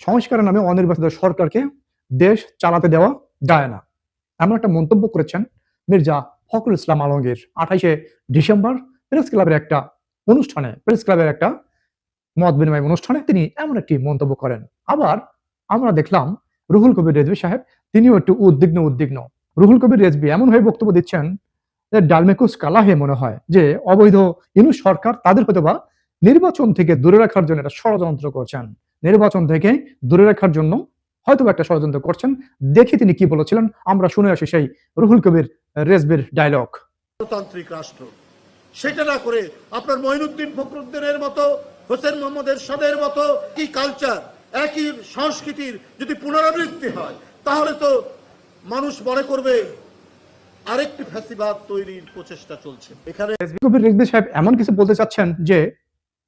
সংস্কারের নামে অনির্বাচিত সরকারকে দেশ চালাতে দেওয়া যায় না। এমন একটা মন্তব্য করেছেন মির্জা ফখরুল ইসলাম আলমগীর আঠাইশে ডিসেম্বর প্রেস ক্লাবের একটা অনুষ্ঠানে, প্রেস ক্লাবের একটা মত বিনিময় অনুষ্ঠানে তিনি এমন একটি মন্তব্য করেন। আবার আমরা দেখলাম রুহুল কবির রেজবি সাহেব, তিনিও একটু উদ্বিগ্ন উদ্বিগ্ন। রুহুল কবির রেজবি এমন হয়ে বক্তব্য দিচ্ছেন যে ডালমেকুস কালাহে মনে হয়, যে অবৈধ ইনু সরকার তাদের হয়তো বা নির্বাচন থেকে দূরে রাখার জন্য একটা ষড়যন্ত্র করছেন। নির্বাচন থেকে দূরে রাখার জন্য হয়তো একটা ষড়যন্ত্র করছেন। দেখি তিনি কি বলেছিলেন। আমরা শুনে আসি সেই রুহুল কবির রেজবির ডায়লগ গণতান্ত্রিক রাষ্ট্র। সেটা না করে আপনার মঈনুদ্দিন ফখরুদ্দিনের মতো হোসেন মোহাম্মদ এরশাদের মতো কি কালচার একই সংস্কৃতির যদি পুনরাবৃত্তি হয় তাহলে তো মানুষ মনে করবে আরেকটি ফ্যাসিবাদ তৈরির প্রচেষ্টা চলছে। এখানে সাহেব এমন কিছু বলতে চাচ্ছেন যে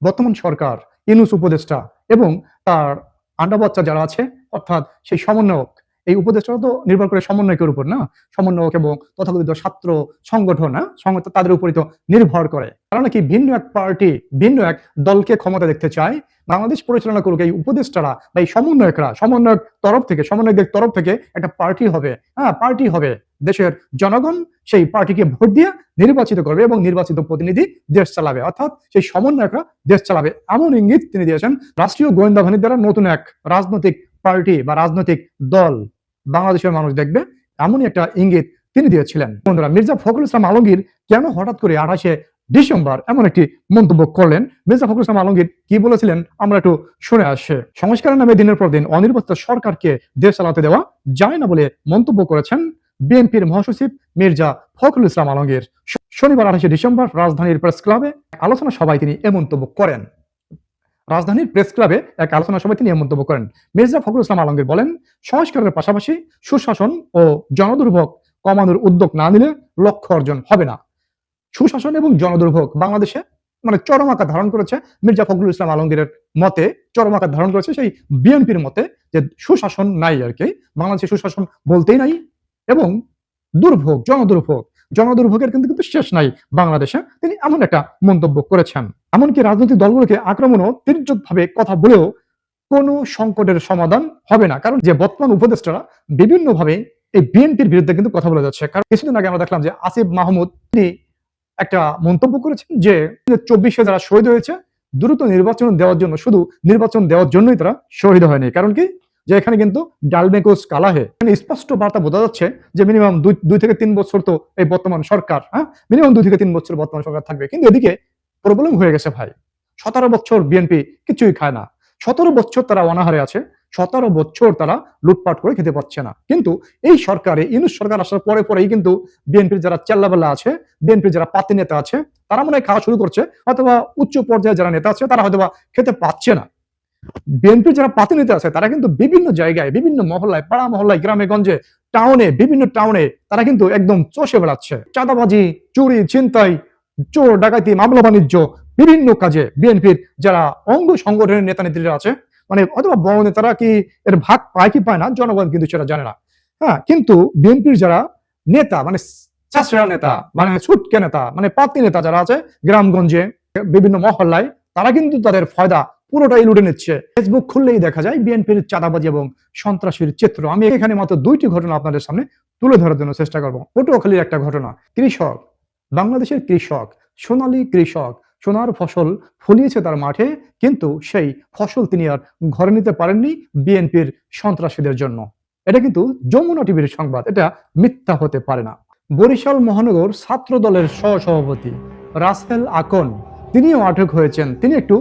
বর্তমান সরকার ইনুস উপদেষ্টা এবং তার আন্ডা বাচ্চা যারা আছে, অর্থাৎ সেই সমন্বয়ক, এই উপদেষ্টারা তো নির্ভর করে সমন্বয়কের উপর না? সমন্বয়ক এবং তথাকথিত ছাত্র সংগঠন না সংগঠন তাদের উপরই তো নির্ভর করে। তারা নাকি ভিন্ন এক পার্টি, ভিন্ন এক দলকে ক্ষমতা দেখতে চায়। বাংলাদেশ পরিচালনা করুক এই উপদেষ্টারা বা এই সমন্বয়করা, সমন্বয়ক তরফ থেকে, সমন্বয়কদের তরফ থেকে একটা পার্টি হবে হ্যাঁ? পার্টি হবে। দেশের জনগণ সেই পার্টিকে ভোট দিয়ে নির্বাচিত করবে এবং নির্বাচিত প্রতিনিধি দেশ চালাবে। অর্থাৎ সেই সমন্বয়করা দেশ চালাবে। এমন ইঙ্গিত তিনি দিয়েছেন, রাষ্ট্রীয় গোয়েন্দা বাহিনীর দ্বারা নতুন এক রাজনৈতিক পার্টি বা রাজনৈতিক দল বাংলাদেশের মানুষ দেখবে। এমনই একটা ইঙ্গিত তিনি দিয়েছিলেন। বন্ধুরা, মির্জা ফখরুল ইসলাম আলমগীর কেন হঠাৎ করে আঠাশে ডিসেম্বর এমন একটি মন্তব্য করলেন? মির্জা ফখরুল ইসলাম আলমগীর কি বলেছিলেন? আমরা একটু শুনে আসছে সংস্কারের নামে দিনের পর দিন অনির্বাচিত সরকারকে দেশ চালাতে দেওয়া যায় না বলে মন্তব্য করেছেন বিএনপির মহাসচিব মির্জা ফখরুল ইসলাম আলমগীর শনিবার আঠাশে ডিসেম্বর রাজধানীর প্রেস ক্লাবে আলোচনা সভায় তিনি এ মন্তব্য করেন। রাজধানীর প্রেস ক্লাবে এক আলোচনা সভায় তিনি মন্তব্য করেন। মির্জা ফখরুল ইসলাম আলমগীর বলেন, সংস্কারের পাশাপাশি সুশাসন ও জনদুর্ভোগ কমানোর উদ্যোগ না নিলে লক্ষ্য অর্জন হবে না। সুশাসন এবং জনদুর্ভোগ বাংলাদেশে মানে চরম আকার ধারণ করেছে মির্জা ফখরুল ইসলাম আলমগীরের মতে, চরম আকার ধারণ করেছে সেই বিএনপির মতে যে সুশাসন নাই আর কি। বাংলাদেশে সুশাসন বলতেই নাই এবং দুর্ভোগ, জনদুর্ভোগ, জনদুর্ভোগের কিন্তু কিন্তু শেষ নাই বাংলাদেশে। তিনি এমন একটা মন্তব্য করেছেন। এমনকি রাজনৈতিক দলগুলোকে আক্রমণও ভাবে কথা বলেও কোনো সংকটের সমাধান হবে না। কারণ যে বর্তমান উপদেষ্টারা বিভিন্নভাবে এই বিএনপির বিরুদ্ধে কিন্তু কথা বলে যাচ্ছে। কারণ কিছুদিন আগে আমরা দেখলাম যে আসিফ মাহমুদ, তিনি একটা মন্তব্য করেছেন যে চব্বিশে যারা শহীদ হয়েছে, দ্রুত নির্বাচন দেওয়ার জন্য, শুধু নির্বাচন দেওয়ার জন্যই তারা শহীদ হয়নি। কারণ কি? যে এখানে কিন্তু ডালমেকোস কালাহে। এখানে স্পষ্ট বার্তা বোঝা যাচ্ছে যে মিনিমাম দুই দুই থেকে তিন বছর তো এই বর্তমান সরকার হ্যাঁ? মিনিমাম দুই থেকে তিন বছর বর্তমান সরকার থাকবে। কিন্তু এদিকে প্রবলেম হয়ে গেছে ভাই। সতেরো বছর বিএনপি কিছুই খায় না। সতেরো বছর তারা অনাহারে আছে, সতেরো বছর তারা লুটপাট করে খেতে পাচ্ছে না। কিন্তু এই সরকারে ইউনুস সরকার আসার পরে পরেই কিন্তু বিএনপির যারা চেল্লাবেলা আছে বিএনপির যারা পাতি নেতা আছে, তারা মনে হয় খাওয়া শুরু করছে, অথবা উচ্চ পর্যায়ে যারা নেতা আছে, তারা হয়তো খেতে পাচ্ছে না। বিএনপির যারা পাতি নেতা আছে, তারা কিন্তু বিভিন্ন জায়গায়, বিভিন্ন মহল্লায়, পাড়া মহল্লায়, গ্রামে, গঞ্জে টাউনে বিভিন্ন টাউনে তারা কিন্তু একদম চষে বেড়াচ্ছে। চাঁদাবাজি, চুরি, ছিনতাই, চোর, ডাকাতি, মামলা, বাণিজ্য, বিভিন্ন কাজে বিএনপির যারা অঙ্গ সংগঠনের নেতা নেত্রীরা আছে মানে অথবা বড় নেতারা কি এর ভাগ পায় কি পায় না, জনগণ কিন্তু সেটা জানে না। হ্যাঁ কিন্তু বিএনপির যারা নেতা মানে চাষরা নেতা মানে ছুটকে নেতা মানে পাতি নেতা যারা আছে গ্রামগঞ্জে বিভিন্ন মহল্লায়, তারা কিন্তু তাদের ফয়দা পুরোটাই লুটে নিচ্ছে। ফেসবুক খুললেই দেখা যায় বিএনপির চাঁদাবাজি এবং সন্ত্রাসীর চিত্র। আমি এখানে মাত্র দুইটি ঘটনা আপনাদের সামনে তুলে ধরার জন্য চেষ্টা করব। পটুয়াখালীর একটা ঘটনা। কৃষক, বাংলাদেশের কৃষক, সোনালী কৃষক, সোনার ফসল ফলিয়েছে তার মাঠে, কিন্তু সেই ফসল তিনি আর ঘরে নিতে পারেননি বিএনপির সন্ত্রাসীদের জন্য। এটা কিন্তু যমুনা টিভির সংবাদ। এটা মিথ্যা হতে পারে না। বরিশাল মহানগর ছাত্র দলের সহসভাপতি রাসেল আকন, তিনিও আটক হয়েছেন। তিনি একটু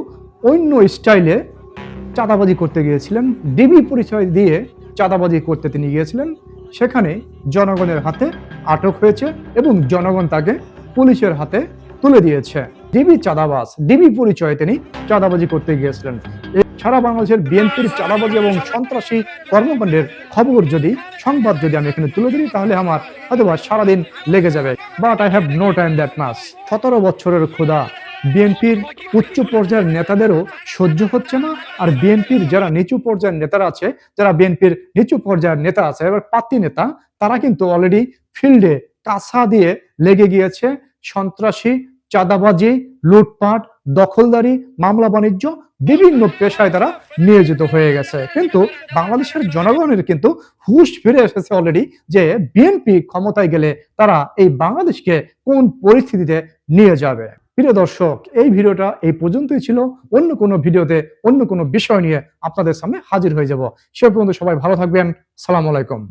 অন্য স্টাইলে চাঁদাবাজি করতে গিয়েছিলেন। ডিবি পরিচয় দিয়ে চাঁদাবাজি করতে তিনি গিয়েছিলেন। সেখানে জনগণের হাতে আটক হয়েছে এবং জনগণ তাকে পুলিশের হাতে তুলে দিয়েছে। ডিবি চাঁদাবাজ, ডিবি পরিচয়ে তিনি চাঁদাবাজি করতে গিয়েছিলেন। সারা বাংলাদেশের বিএনপির চাঁদাবাজি এবং সন্ত্রাসী কর্মকাণ্ডের খবর যদি, সংবাদ যদি আমি এখানে তুলে ধরি, তাহলে আমার হয়তো সারাদিন লেগে যাবে। But I have no time that মাস সতেরো বছরের ক্ষুধা বিএনপির উচ্চ পর্যায়ের নেতাদেরও সহ্য হচ্ছে না, আর বিএনপির যারা নিচু পর্যায়ের নেতারা আছে, যারা বিএনপির নিচু পর্যায়ের নেতা আছে, এবার পাতি নেতা, তারা কিন্তু অলরেডি ফিল্ডে কাঁসা দিয়ে লেগে গিয়েছে। সন্ত্রাসী, চাঁদাবাজি, লুটপাট, দখলদারি, মামলা বাণিজ্য বিভিন্ন পেশায় তারা নিয়োজিত হয়ে গেছে। কিন্তু বাংলাদেশের জনগণের কিন্তু হুশ ফিরে এসেছে অলরেডি যে বিএনপি ক্ষমতায় গেলে তারা এই বাংলাদেশকে কোন পরিস্থিতিতে নিয়ে যাবে। প্রিয় দর্শক, এই ভিডিওটা এই পর্যন্তই ছিল। অন্য কোনো ভিডিওতে অন্য কোনো বিষয় নিয়ে আপনাদের সামনে হাজির হয়ে যাব। সে পর্যন্ত সবাই ভালো থাকবেন। সালাম আলাইকুম।